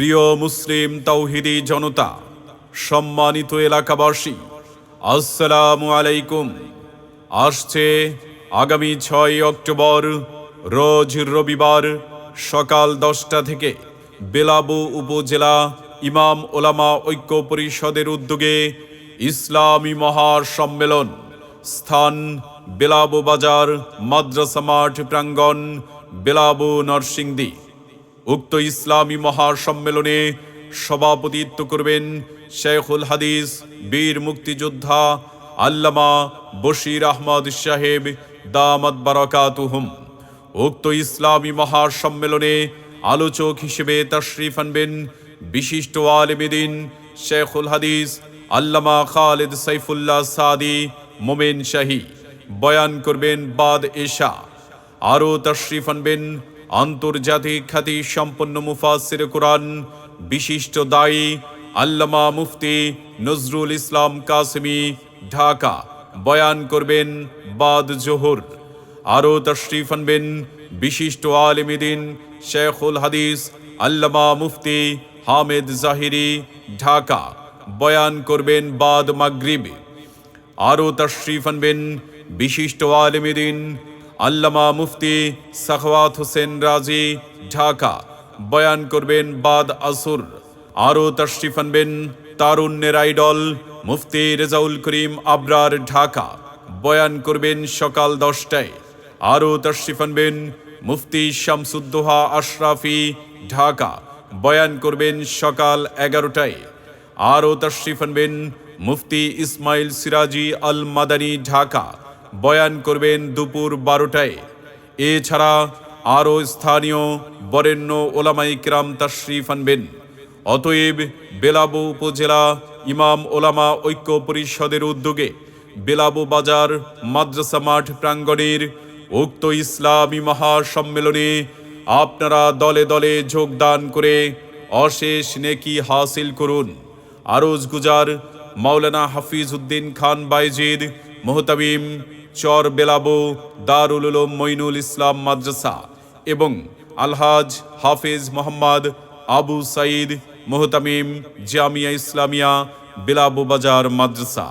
প্রিয় মুসলিম তৌহিদি জনতা, সম্মানিত এলাকাবাসী, আসসালামু আলাইকুম। আসছে আগামী ছয় অক্টোবর, রোজ রবিবার সকাল দশটা থেকে বেলাবু উপজেলা ইমাম ওলামা ঐক্য পরিষদের উদ্যোগে ইসলামী মহাসম্মেলন। স্থান বেলাবু বাজার, মাদ্রাসা মাঠ প্রাঙ্গণ, বেলাবু নরসিংদী। উক্ত ইসলামী মহাসম্মেলনে সভাপতিত্ব করবেন শেখুল হাদিস, বীর মুক্তিযোদ্ধা, আল্লামা বশির আহমদ সাহেব দামাত বারাকাতুহুম। উক্ত ইসলামী মহাসম্মেলনে আলোচক হিসেবে তশরিফ আনবেন বিশিষ্ট আলেমেদিন শেখুল হাদিস, আল্লামা খালেদ সাইফুল্লাহ সাদি, মোমেন শাহী। বয়ান করবেন বাদ এশা। আরও তশরিফ আনবেন আন্তর্জাতিক খ্যাতি সম্পন্ন মুফাসির কোরআন, বিশিষ্ট দায়ী আল্লামা মুফতি নজরুল ইসলাম কাসমি, ঢাকা। বয়ান করবেন বাদ জোহর। আরও তশরিফ আনবেন বিশিষ্ট আলেমিদিন শেখুল হাদিস আল্লামা মুফতি হামেদ জাহিরি, ঢাকা। বয়ান করবেন বাদ মাগরিবে। আরও তশরিফ আনবেন বিশিষ্ট আলেমিদিন আল্লামা মুফতি সাখওয়াত হোসেন রাজি, ঢাকা। বয়ান করবেন বাদ আসুর। আরও তশরিফ আনবেন তারুণ্যের আইডল মুফতি রেজাউল করিম আবরার, ঢাকা। বয়ান করবেন সকাল দশটায়। আরও তশরিফ আনবেন মুফতি শামসুদ্দোহা আশরাফি, ঢাকা। বয়ান করবেন সকাল এগারোটায়। আরও তশরিফ আনবেন মুফতি ইসমাইল সিরাজি আল মাদানী ঢাকা। বয়ান করবেন দুপুর বারোটায়। এছাড়া আরও স্থানীয় বরেণ্য ওলামাই কিরাম তশরিফ আনবেন। অতএব বেলাবু উপজেলা ইমাম ওলামা ঐক্য পরিষদের উদ্যোগে বেলাবু বাজার মাদ্রাসা মাঠ প্রাঙ্গণের উক্ত ইসলামী মহাসম্মেলনে আপনারা দলে দলে যোগদান করে অশেষ নেকি হাসিল করুন। আরজ গুজার মাওলানা হাফিজ উদ্দিন খান বাইজিদ, মোহতামিম চর বেলাবো দারুল মইনুল ইসলাম মাদ্রাসা এবং আলহাজ হাফিজ মোহাম্মদ আবু সাইদ মোহতামিম জামিয়া ইসলামিয়া বেলাবো বাজার মাদ্রাসা।